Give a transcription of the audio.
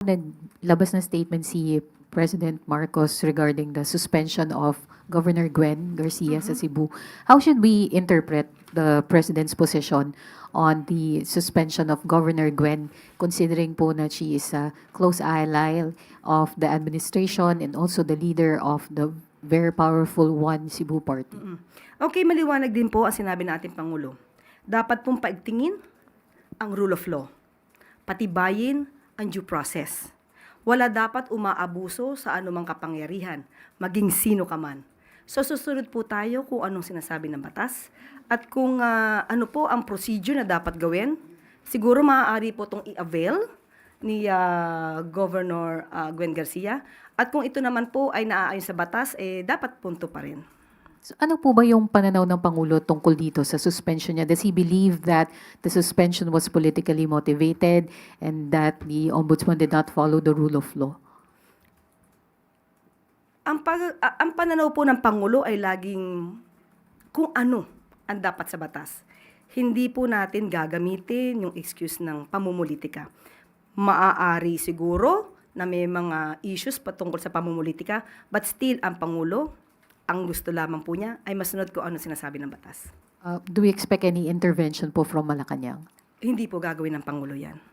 naglabas ng statement si President Marcos regarding the suspension of Governor Gwen Garcia sa Cebu. How should we interpret the President's position on the suspension of Governor Gwen, considering po na she is a close ally of the administration and also the leader of the very powerful One Cebu Party? Okay, maliwanag din po ang sinabi ng ating Pangulo. Dapat pong paigtingin ang rule of law. Patibayin ang due process. Wala dapat umaabuso sa anumang kapangyarihan, maging sino ka man. So susunod po tayo kung anong sinasabi ng batas at kung ah, ano po ang procedure na dapat gawin. Siguro maaari po itong i-avail ni ah, Governor ah, Gwen Garcia. At kung ito naman po ay naaayon sa batas, eh dapat punto pa rin. So, ano po ba yung pananaw ng Pangulo tungkol dito sa suspension niya? Does he believe that the suspension was politically motivated and that the ombudsman did not follow the rule of law? Ang, pag, ang pananaw po ng Pangulo ay laging kung ano ang dapat sa batas. Hindi po natin gagamitin yung excuse ng pamumulitika. Maaari siguro na may mga issues patungkol sa pamumulitika, but still ang Pangulo, ang gusto lamang po niya ay masunod ko ano sinasabi ng batas. Uh, do we expect any intervention po from Malacanang? Hindi po gagawin ng Pangulo yan.